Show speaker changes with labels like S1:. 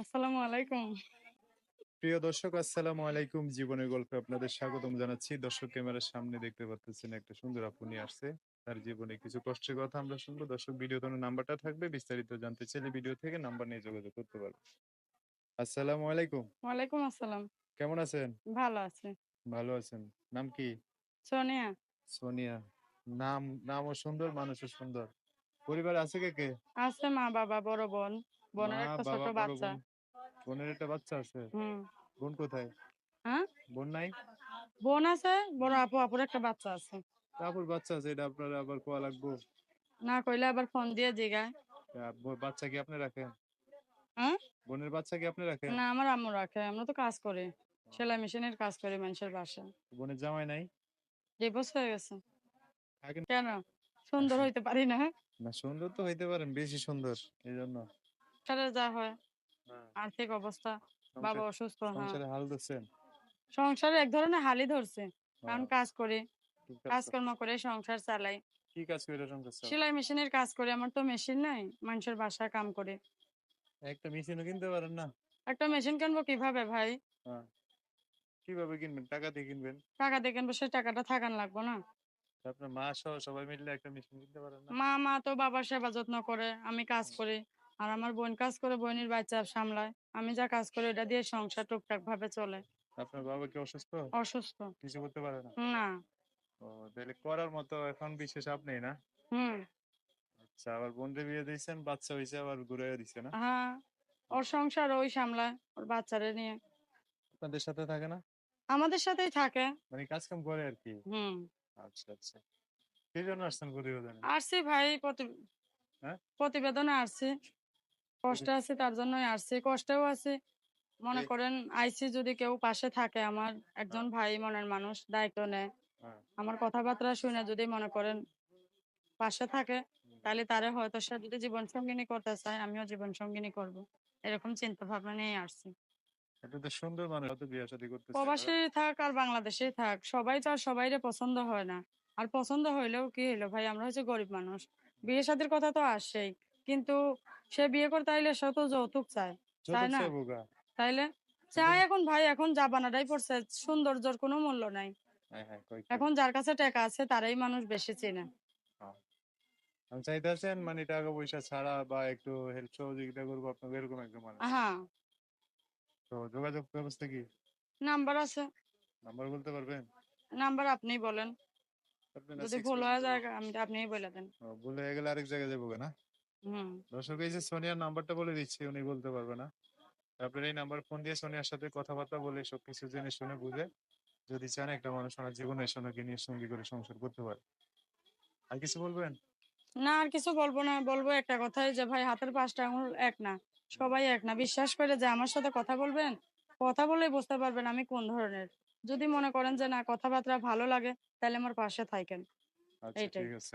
S1: আসসালামু আলাইকুম।
S2: প্রিয় দর্শক আসসালামু আলাইকুম। জীবনের গল্পে আপনাদের স্বাগতম জানাচ্ছি। দর্শক ক্যামেরার সামনে দেখতে পাচ্ছেন একটা সুন্দর আপু নিয়ে আসছে। তার জীবনে কিছু কষ্টের কথা আমরা শুনব। দর্শক নাম্বারটা থাকবে। বিস্তারিত জানতে চাইলে ভিডিও থেকে নাম্বার নিয়ে যোগাযোগ করতে আসসালামু আলাইকুম।
S1: ওয়ালাইকুম আসসালাম।
S2: কেমন আছেন?
S1: ভালো আছি।
S2: ভালো আছেন। নাম কি?
S1: সোনিয়া,
S2: সোনিয়া। নাম নামও সুন্দর মানুষও সুন্দর। পরিবার আছে কে কে?
S1: আছে মা, বাবা, বড় বোন। বোনের একটা ছোট বাচ্চা।
S2: বোন বোনের একটা বাচ্চা আছে
S1: হুম।
S2: বোন কোথায়
S1: হ্যাঁ?
S2: বোন নাই
S1: বোন আছে, বড় আপু, আপুর একটা বাচ্চা আছে।
S2: তারপর বাচ্চা আছে এটা আপনারা আবার কোয়া লাগবো
S1: না কইলে আবার ফোন দিয়ে জিগায়।
S2: বাচ্চা কি আপনি রাখেন
S1: হ্যাঁ?
S2: বোনের বাচ্চা কি আপনি রাখেন
S1: না আমার আম্মু রাখে। আমরা তো কাজ করি। সেলাই মেশিনের কাজ করি মানুষের বাসায়।
S2: বোনের জামাই নাই
S1: ডিভোর্স হয়ে গেছে। কেন? সুন্দর হইতে পারি না?
S2: না সুন্দর তো হইতে পারেন বেশি সুন্দর এই জন্য
S1: যা হয় আর্থিক অবস্থা বাবা অসুস্থ হ্যাঁ।
S2: সংসারে হাল ধরছেন
S1: সংসারে এক ধরনের হালই ধরছে। কারণ
S2: হ্যাঁ,
S1: কাজ করি কাজকর্ম করে সংসার চালাই।
S2: কি কাজ করে সংসার
S1: সেলাই মেশিনের কাজ করি আমার তো মেশিন নাই মানুষের বাসায় কাম করি।
S2: একটা মেশিনও কিনতে পারেন না?
S1: একটা মেশিন কিনবো কীভাবে ভাই?
S2: হ্যাঁ। কীভাবে কিনবেন? টাকা দিয়ে কিনবেন?
S1: টাকা দিয়ে কিনবো সেই টাকাটা থাকান লাগবো না।
S2: আপনার মা সহ সবাই মিলে একটা মেশিন কিনতে পারেন না?
S1: মা মা তো বাবার সেবা যত্ন করে আমি কাজ করি। আর আমার বোন কাজ করে বোনের বাচ্চা সামলায়। আমি যা কাজ করি ওটা দিয়ে সংসার টুকটাক ভাবে চলে।
S2: আপনার বাবা কি অসুস্থ?
S1: অসুস্থ।
S2: কিছু করতে পারে না?
S1: না।
S2: ও তাহলে করার মতো এখন বিশেষ আপনি না?
S1: হুম।
S2: আচ্ছা আবার বোনদের বিয়ে দিয়েছেন বাচ্চা হয়েছে আবার ঘুরে দিছে না?
S1: হ্যাঁ ওর সংসার ওই সামলায় ওর বাচ্চারে নিয়ে।
S2: আপনাদের সাথে থাকে না?
S1: আমাদের সাথেই থাকে।
S2: মানে কাজ কাম করে আর কি?
S1: হুম।
S2: আচ্ছা আচ্ছা। কি জন্য আসছেন প্রতিবেদনে?
S1: আসছি ভাই প্রতি-
S2: হ্যাঁ?
S1: প্রতিবেদনে আসছি কষ্টে আছে তার জন্যই আসছি। কষ্টেও আছে। মনে করেন আইসি যদি কেউ পাশে থাকে আমার একজন ভাই মনের মানুষ দায়িত্ব নেয়।
S2: হ্যাঁ।
S1: আমার কথাবার্তা শুনে যদি মনে করেন পাশে থাকে তাহলে তারে হয়তো সে যদি জীবন সঙ্গিনী করতে চায় আমিও জীবন সঙ্গিনী করব। এরকম চিন্তা ভাবনা নিয়ে আসছি
S2: সুন্দর মানুষ
S1: প্রবাসী থাক আর বাংলাদেশেই থাক সবাই তো আর সবাইরে পছন্দ হয় না। আর পছন্দ হইলেও কি হইল ভাই আমরা হচ্ছে গরিব মানুষ। বিয়ে শাদির কথা তো আসছেই। কিন্তু সে বিয়ে করতে আইলে সে তো যৌতুক চায় তাই না? তাইলে চাই এখন ভাই এখন জাবানাটাই পড়ছে সৌন্দর্যর কোনো মূল্য নাই।
S2: হ্যাঁ হ্যাঁ।
S1: এখন যার কাছে টাকা আছে তারাই মানুষ বেশি চেনে।
S2: আমি চাইতেছেন মানে টাকা পয়সা ছাড়া বা একটু হেল্প সহযোগিতা করব আপনাকে এরকম একজন মানুষ।
S1: হ্যাঁ।
S2: তো যোগাযোগ ব্যবস্থা কি?
S1: নাম্বার আছে।
S2: নাম্বার বলতে পারবেন?
S1: নাম্বার আপনি বলেন। যদি ভুল হয়ে যায় আমি আপনিই বলে দেন।
S2: ভুলে গেলে আরেক জায়গায় যাব না? দর্শক এই যে সোনিয়ার নাম্বারটা বলে দিচ্ছি উনি বলতে পারবে না। আপনার এই নাম্বার ফোন দিয়ে সোনিয়ার সাথে কথাবার্তা বলে সবকিছু জেনে শুনে বুঝে যদি চান একটা মানুষ ওনার জীবনের সঙ্গে নিয়ে সঙ্গী করে সংসার করতে পারে। আর কিছু বলবেন?
S1: না আর কিছু বলব না বলব একটা কথাই যে ভাই হাতের পাঁচটা আঙুল এক না সবাই এক না। বিশ্বাস করে যে আমার সাথে কথা বলবেন কথা বলে বুঝতে পারবেন আমি কোন ধরনের। যদি মনে করেন যে না কথাবার্তা ভালো লাগে তাহলে আমার পাশে থাকেন।
S2: আচ্ছা
S1: এইটাই।
S2: ঠিক আছে